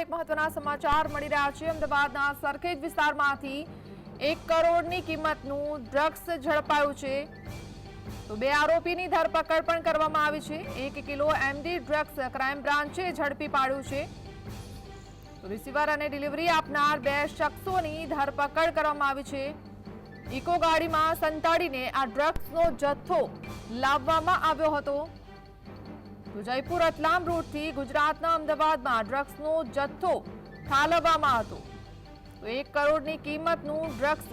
એક મહત્વના સમાચાર મળી ડ્રગ્સ ઝડપાયું છે. એક કિલો એમડી ડ્રગ્સ ક્રાઇમ બ્રાન્ચે ઝડપી પાડ્યું છે. રિસીવર અને ડિલિવરી આપનાર બે શખ્સોની ધરપકડ કરવામાં આવી છે. ઇકો ગાડીમાં સંતાડીને આ ડ્રગ્સનો જથ્થો લાવવામાં આવ્યો હતો. તો જયપુર રતલામ રૂટથી ગુજરાતના અમદાવાદમાં ડ્રગ્સનો જથ્થો ઠાલવવામાં હતો તો એક કરોડની કિંમતનું ડ્રગ્સ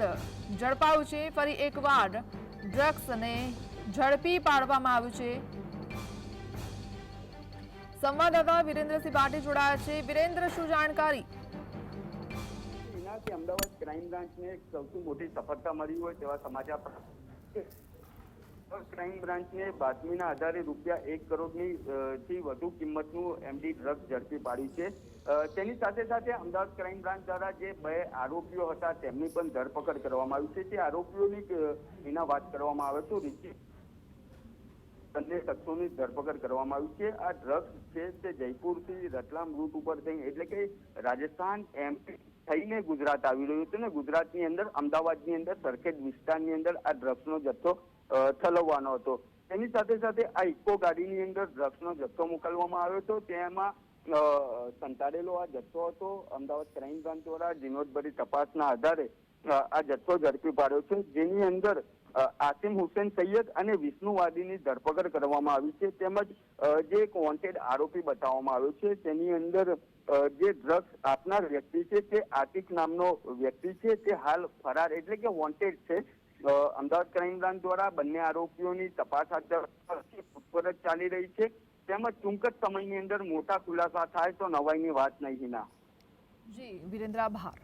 ઝડપાયું છે. ફરી એકવાર ડ્રગ્સને ઝડપી પાડવામાં આવ્યું છે. સંવાદદાતા વિરેન્દ્રસિંહ પાટી જોડાયા છે. વિરેન્દ્ર, શું જાણકારી? એનાથી અમદાવાદ ક્રાઇમ બ્રાન્ચને સૌથી મોટી સફળતા મળી હોય તેવા સમાચાર. ક્રાઇમ બ્રાન્ચને બાતમીના આધારે રૂપિયા એક કરોડની થી વધુ કિંમતનું એમડી ડ્રગ્સ ઝડપી પાડી છે. તેની સાથે સાથે અમદાવાદ ક્રાઇમ બ્રાન્ચ દ્વારા જે બે આરોપીઓ હતા, તેમની પણ ધરપકડ કરવામાં આવી છે. તે આરોપીઓની એના વાત કરવામાં આવે તો રિચી બંને શખ્સોની ધરપકડ કરવામાં આવી છે. આ ડ્રગ્સ છે તે જયપુરથી રતલામ રૂટ ઉપર થઈ એટલે કે રાજસ્થાન એમપી થઈને ગુજરાત આવી રહ્યું હતું ને ગુજરાતની અંદર, અમદાવાદની અંદર, સરખેજ વિસ્તારની અંદર આ ડ્રગ્સનો જથ્થો થલવવાનો હતો. તેની સાથે સાથે આ ઇકો ગાડીની અંદર ડ્રગ્સનો જથ્થો મોકલવામાં આવ્યો હતો. તેમાં સંતાડેલો આ જથ્થો હતો. અમદાવાદ ક્રાઇમ બ્રાન્ચ દ્વારા ઝીણવટભરી તપાસના આધારે આ જથ્થો ઝડપી પાડ્યો છે. જેની અંદર આસિમ હુસેન સૈયદ અને વિષ્ણુવાદીની ધરપકડ કરવામાં આવી છે. તેમજ જે એક વોન્ટેડ આરોપી બતાવવામાં આવ્યો છે, તેની અંદર જે ડ્રગ્સ આપનાર વ્યક્તિ છે, તે આતિક નામનો વ્યક્તિ છે, તે હાલ ફરાર એટલે કે વોન્ટેડ છે. અમદાવાદ ક્રાઇમ બ્રાન્ચ દ્વારા બંને આરોપીઓની તપાસ હાથ પૂછપરછ ચાલી રહી છે. તેમજ ટૂંક જ સમયની અંદર મોટા ખુલાસા થાય તો નવાઈની વાત નહીં ના જી, વિરેન્દ્ર, આભાર.